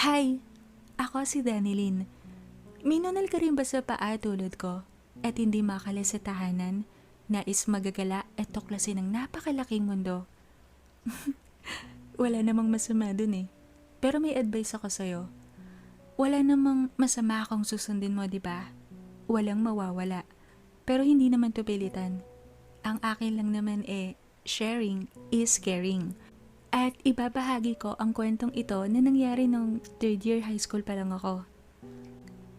Hi! Ako si Danilyn. Minunal ka rin ba sa paa tulad ko at hindi makala sa tahanan? Nais magagala at tuklasin ng napakalaking mundo. Wala namang masama dun eh. Pero may advice ako sa'yo. Wala namang masama akong susundin mo, di ba? Walang mawawala. Pero hindi naman to pilitan. Ang akin lang naman eh, sharing is caring. At ibabahagi ko ang kwentong ito na nangyari nung third year high school pa lang ako.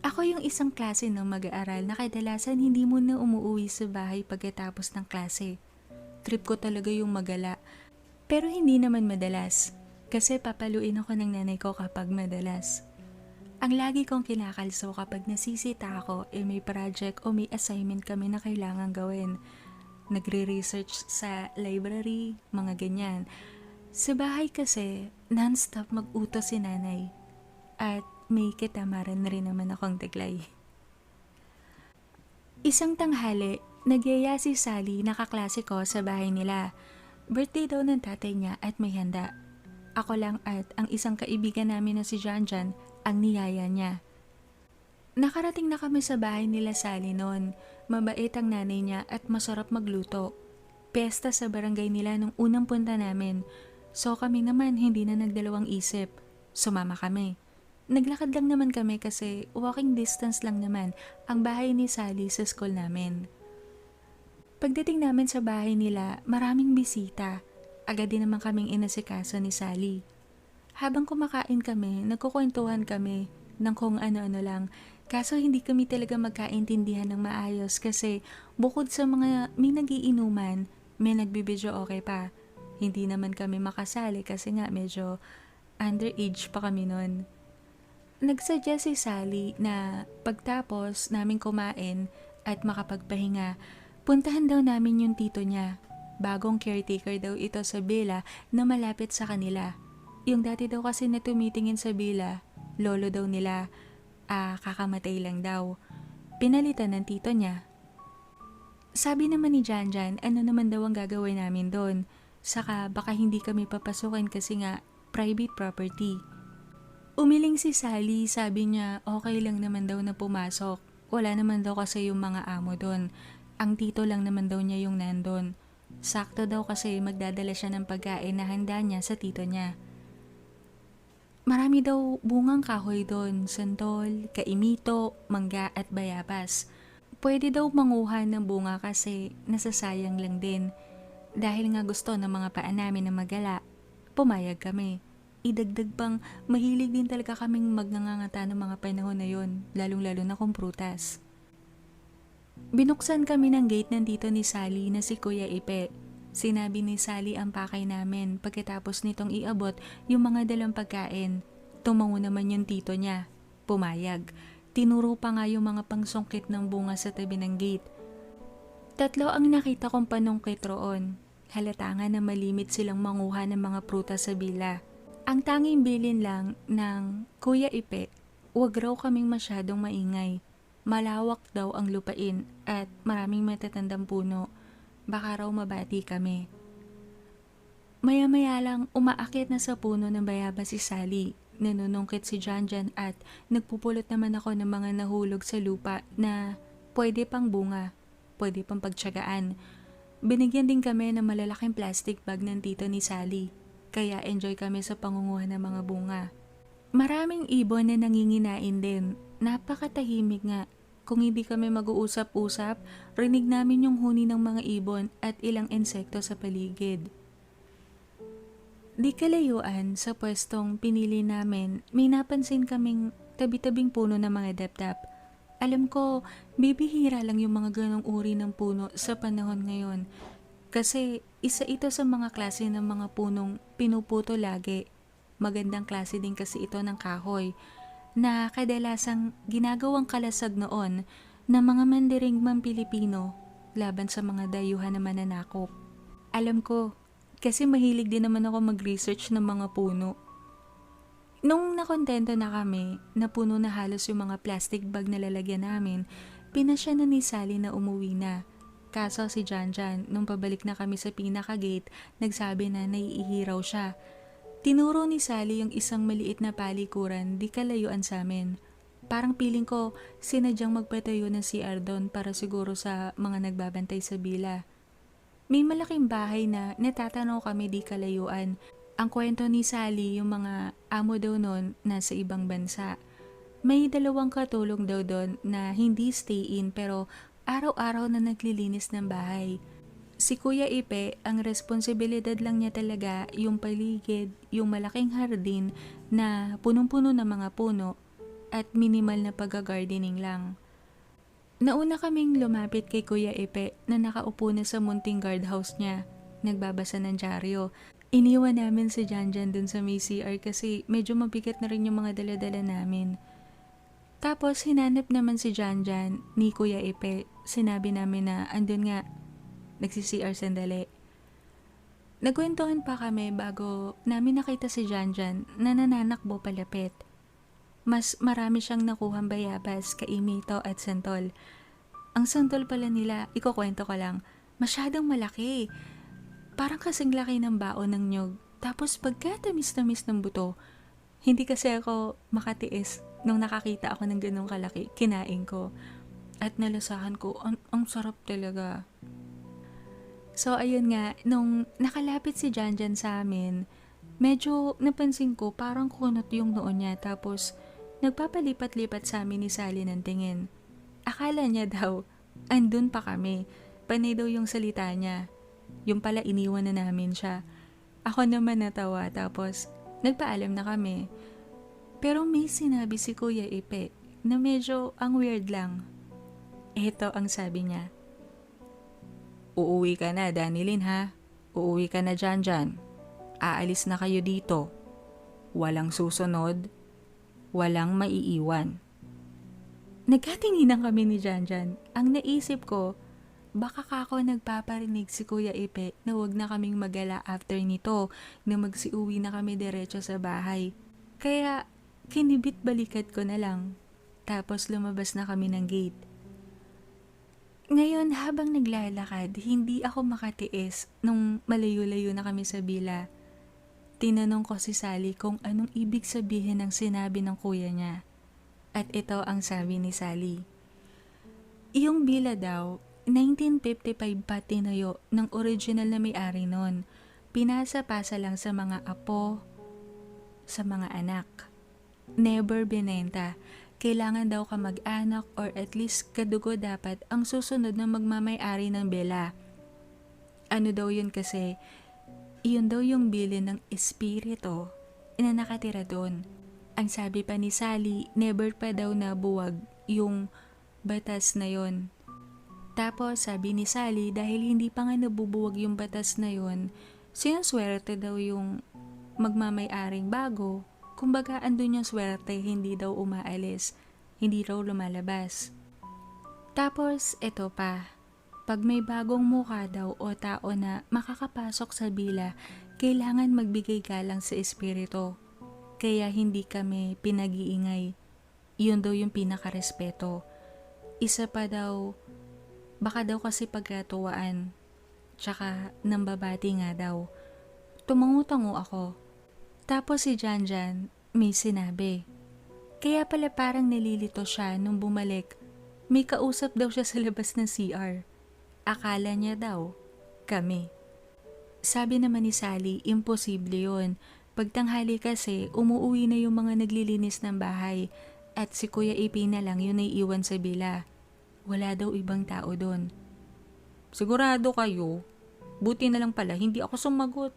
Ako yung isang klase ng mag-aaral na kadalasan hindi mo na umuwi sa bahay pagkatapos ng klase. Trip ko talaga yung magala. Pero hindi naman madalas. Kasi papaluin ako ng nanay ko kapag madalas. Ang lagi kong kinakalso kapag nasisita ako eh may project o may assignment kami na kailangan gawin. Nagre-research sa library, mga ganyan. Sa bahay kasi, non-stop mag-utos si nanay. At may kitamaran na rin naman akong taglay. Isang tanghali, nagyaya si Sally nakaklase ko sa bahay nila. Birthday daw ng tatay niya at may handa. Ako lang at ang isang kaibigan namin na si Janjan ang niyaya niya. Nakarating na kami sa bahay nila Sally noon. Mabait ang nanay niya at masarap magluto. Pesta sa barangay nila nung unang punta namin. So kami naman hindi na nagdalawang isip. Sumama kami. Naglakad lang naman kami kasi walking distance lang naman ang bahay ni Sally sa school namin. Pagdating namin sa bahay nila, maraming bisita. Agad din naman kaming inasikaso ni Sally. Habang kumakain kami, nagkukwentuhan kami ng kung ano-ano lang. Kaso hindi kami talaga magkaintindihan ng maayos kasi bukod sa mga may nagiinuman, may nagbibidyo okay pa. Hindi naman kami makasali kasi nga medyo underage pa kami noon. Nagsuggest si Sally na pagtapos namin kumain at makapagpahinga, puntahan daw namin yung tito niya. Bagong caretaker daw ito sa Bella na malapit sa kanila. Yung dati daw kasi na tumitingin sa Bella, lolo daw nila, ah kakamatay lang daw. Pinalitan ng tito niya. Sabi naman ni Janjan, ano naman daw ang gagawin namin doon. Saka baka hindi kami papasukin kasi nga private property. Umiling si Sally, sabi niya okay lang naman daw na pumasok. Wala naman daw kasi yung mga amo doon. Ang tito lang naman daw niya yung nandun. Sakto daw kasi magdadala siya ng pagkain na handa niya sa tito niya. Marami daw bungang kahoy doon, santol, kaimito, mangga at bayabas. Pwede daw manguha ng bunga kasi nasasayang lang din. Dahil nga gusto ng mga paa namin na magala, pumayag kami. Idagdag pang mahilig din talaga kaming magnangangata ng mga panahon na yon, lalong-lalo na kung prutas. Binuksan kami ng gate ng tito ni Sally na si Kuya Ipe. Sinabi ni Sally ang pakay namin pagkatapos nitong iabot yung mga dalang pagkain. Tumango naman yung tito niya. Pumayag. Tinuro pa nga yung mga pangsungkit ng bunga sa tabi ng gate. Tatlo ang nakita kong panungkit roon. Halata nga na malimit silang manguha ng mga prutas sa bila. Ang tanging bilin lang ng Kuya Ipe, huwag raw kaming masyadong maingay. Malawak daw ang lupain at maraming matatandang puno. Baka raw mabati kami. Maya-maya lang umaakit na sa puno ng bayabas si Sally. Nanunungkit si Janjan at nagpupulot naman ako ng mga nahulog sa lupa na pwede pang bunga, pwede pang pagtsagaan. Binigyan din kami ng malalaking plastic bag ng tito ni Sally kaya enjoy kami sa pangunguha ng mga bunga. Maraming ibon na nanginginain din. Napakatahimik nga. Kung hindi kami mag-uusap-usap, rinig namin yung huni ng mga ibon at ilang insekto sa paligid. Di kalayuan sa pwestong pinili namin, may napansin kaming tabi-tabing puno ng mga dapdap. Alam ko, bibihira lang yung mga ganong uri ng puno sa panahon ngayon. Kasi isa ito sa mga klase ng mga punong pinuputo lagi. Magandang klase din kasi ito ng kahoy na kadalasang ginagawang kalasag noon ng mga mandirigmang Pilipino laban sa mga dayuhan na mananakop. Alam ko, kasi mahilig din naman ako mag-research ng mga puno. Nung nakontento na kami, na puno na halos yung mga plastic bag na lalagyan namin, pinasya na ni Sally na umuwi na. Kaso si Janjan, nung pabalik na kami sa pinaka-gate, nagsabi na naiihiraw siya. Tinuro ni Sally yung isang maliit na palikuran di kalayuan sa amin. Parang piling ko sinadyang magpatayo ng CR doon para siguro sa mga nagbabantay sa bila. May malaking bahay na natatanaw kami di kalayuan. Ang kwento ni Sally yung mga amo daw noon nasa ibang bansa. May dalawang katulong daw doon na hindi stay in pero araw-araw na naglilinis ng bahay. Si Kuya Ipe, ang responsibilidad lang niya talaga yung paligid, yung malaking hardin na punong-puno ng mga puno at minimal na pag-gardening lang. Nauna kaming lumapit kay Kuya Ipe na nakaupo na sa munting guardhouse niya, nagbabasa ng dyaryo. Iniwan namin si Janjan dun sa may CR kasi medyo mabigat na rin yung mga daladala namin. Tapos hinanap naman si Janjan ni Kuya Ipe. Sinabi namin na andun nga nagsi-CR sandali. Nagkwentuhan pa kami bago namin nakita si Janjan na nananakbo palapit. Mas marami siyang nakuhang bayabas, kaimito at santol. Ang santol pala nila, ikukwento ko lang, masyadong malaki. Parang kasing laki ng baon ng nyog. Tapos pagkatamis-tamis ng buto, hindi kasi ako makatiis nung nakakita ako ng ganong kalaki, kinain ko. At nalasahan ko, ang, ang sarap talaga. So, ayun nga, nung nakalapit si Janjan sa amin, medyo napansin ko parang kunot yung noon niya tapos nagpapalipat-lipat sa amin ni Sally ng tingin. Akala niya daw, andun pa kami. Panay daw yung salita niya. Yung pala iniwan na namin siya. Ako naman natawa tapos nagpaalam na kami. Pero may sinabi si Kuya Ipe na medyo ang weird lang. Ito ang sabi niya. Uuwi ka na, Danilin ha. Uuwi ka na dyan dyan. Aalis na kayo dito. Walang susunod. Walang maiiwan. Nagkatinginan kami ni Janjan. Ang naisip ko, baka kako nagpaparinig si Kuya Ipe na wag na kaming magala after nito na magsiuwi na kami diretso sa bahay. Kaya kinibit balikat ko na lang. Tapos lumabas na kami ng gate. Ngayon, habang naglalakad, hindi ako makatiis nung malayo-layo na kami sa bila. Tinanong ko si Sally kung anong ibig sabihin ng sinabi ng kuya niya. At ito ang sabi ni Sally. Iyong bila daw, 1955 pa tinayo ng original na may-ari nun. Pinasa-pasa lang sa mga apo, sa mga anak. Never binenta kailangan daw ka mag-anak or at least kadugo dapat ang susunod na magmamay-ari ng bela. Ano daw yun kasi, iyon daw yung bilin ng espiritu na nakatira doon. Ang sabi pa ni Sally, never pa daw nabuwag yung batas na yon. Tapos sabi ni Sally, dahil hindi pa nga nabubuwag yung batas na yon, sinaswerte daw yung magmamay-aring bago Kumbaga, andun yung swerte, hindi daw umaalis, hindi raw lumalabas. Tapos, ito pa. Pag may bagong mukha daw o tao na makakapasok sa bila, kailangan magbigay galang sa espiritu. Kaya hindi kami pinag-iingay. Iyon daw yung pinakarespeto. Isa pa daw, baka daw kasi pagkatuwaan. Tsaka, nambabati nga daw. Tumangutango ako. Tapos si Janjan, may sinabi. Kaya pala parang nalilito siya nung bumalik. May kausap daw siya sa labas ng CR. Akala niya daw, kami. Sabi naman ni Sally, imposible yon. Pagtanghali kasi, umuwi na yung mga naglilinis ng bahay at si Kuya Ipi na lang yun ay iwan sa bila. Wala daw ibang tao doon. Sigurado kayo? Buti na lang pala, hindi ako sumagot.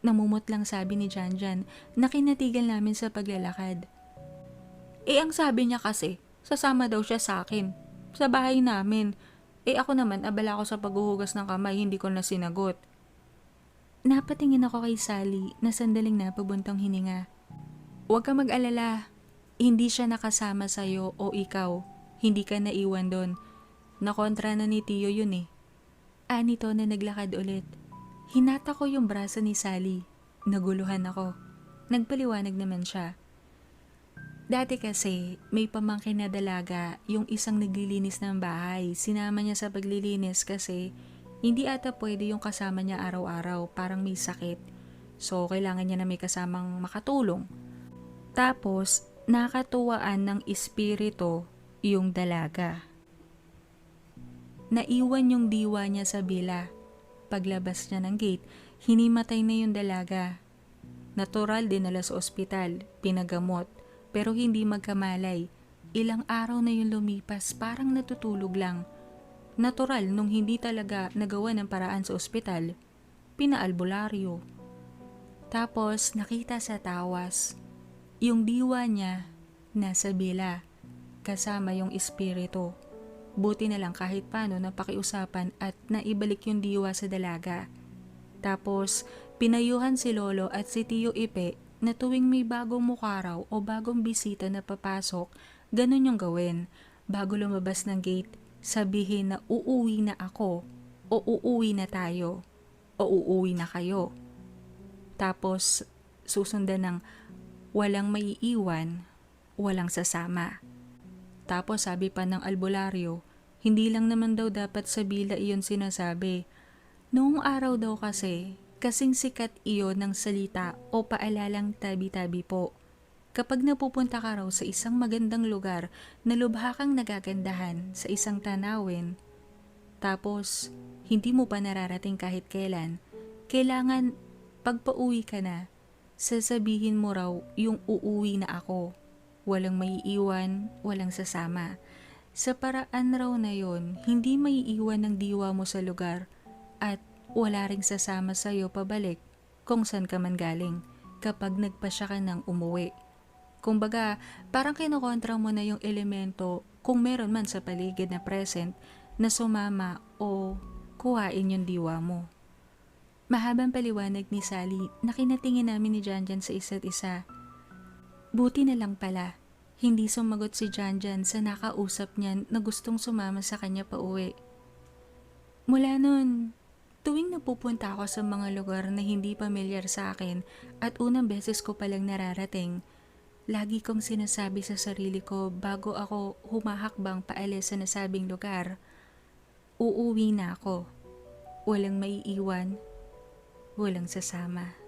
Namumot lang sabi ni Janjan na kinatigal namin sa paglalakad. Eh ang sabi niya kasi, sasama daw siya sa akin. Sa bahay namin. Eh ako naman, abala ko sa paghuhugas ng kamay, hindi ko na sinagot. Napatingin ako kay Sally na sandaling napabuntong hininga. Huwag ka mag-alala. Hindi siya nakasama sa'yo o ikaw. Hindi ka naiwan doon. Nakontra na ni Tio yun eh. Anito na naglakad ulit. Hinata ko yung braso ni Sally. Naguluhan ako. Nagpaliwanag naman siya. Dati kasi, may pamangkin na dalaga yung isang naglilinis ng bahay. Sinama niya sa paglilinis kasi hindi ata pwede yung kasama niya araw-araw, parang may sakit. So, kailangan niya na may kasamang makatulong. Tapos, nakatuwaan ng espiritu yung dalaga. Naiwan yung diwa niya sa bila. Paglabas niya ng gate, hinimatay na yung dalaga. Natural dinala sa ospital, pinagamot, pero hindi magkamalay. Ilang araw na yung lumipas, parang natutulog lang. Natural nung hindi talaga nagawa ng paraan sa ospital, pinaalbularyo. Tapos nakita sa tawas, yung diwa niya nasa bila, kasama yung espiritu. Buti na lang kahit paano napakiusapan at naibalik yung diwa sa dalaga. Tapos, pinayuhan si Lolo at si Tio Ipe na tuwing may bagong mukha raw o bagong bisita na papasok, ganun yung gawin. Bago lumabas ng gate, sabihin na uuwi na ako o uuwi na tayo o uuwi na kayo. Tapos, susundan ng walang maiiwan, walang sasama. Tapos sabi pa ng albularyo, hindi lang naman daw dapat sa bila iyon sinasabi. Noong araw daw kasi, kasing sikat iyon ng salita o paalalang tabi-tabi po. Kapag napupunta ka raw sa isang magandang lugar na lubha kang nagagandahan sa isang tanawin, tapos hindi mo pa nararating kahit kailan, kailangan pagpauwi ka na, sasabihin mo raw yung uuwi na ako. Walang maiiwan, walang sasama. Sa paraan raw na yon, hindi maiiwan ng diwa mo sa lugar at wala ring sasama sa'yo pabalik kung saan ka man galing kapag nagpasya ka ng umuwi. Kumbaga, parang kinokontra mo na yung elemento kung meron man sa paligid na present na sumama o kuhain yung diwa mo. Mahabang paliwanag ni Sally na kinatingin namin ni Janjan sa isa't isa. Buti na lang pala, hindi sumagot si Janjan sa nakausap niya na gustong sumama sa kanya pa uwi. Mula nun, tuwing napupunta ako sa mga lugar na hindi pamilyar sa akin at unang beses ko palang nararating, lagi kong sinasabi sa sarili ko bago ako humahakbang paalis sa nasabing lugar, uuwi na ako. Walang maiiwan, walang sasama.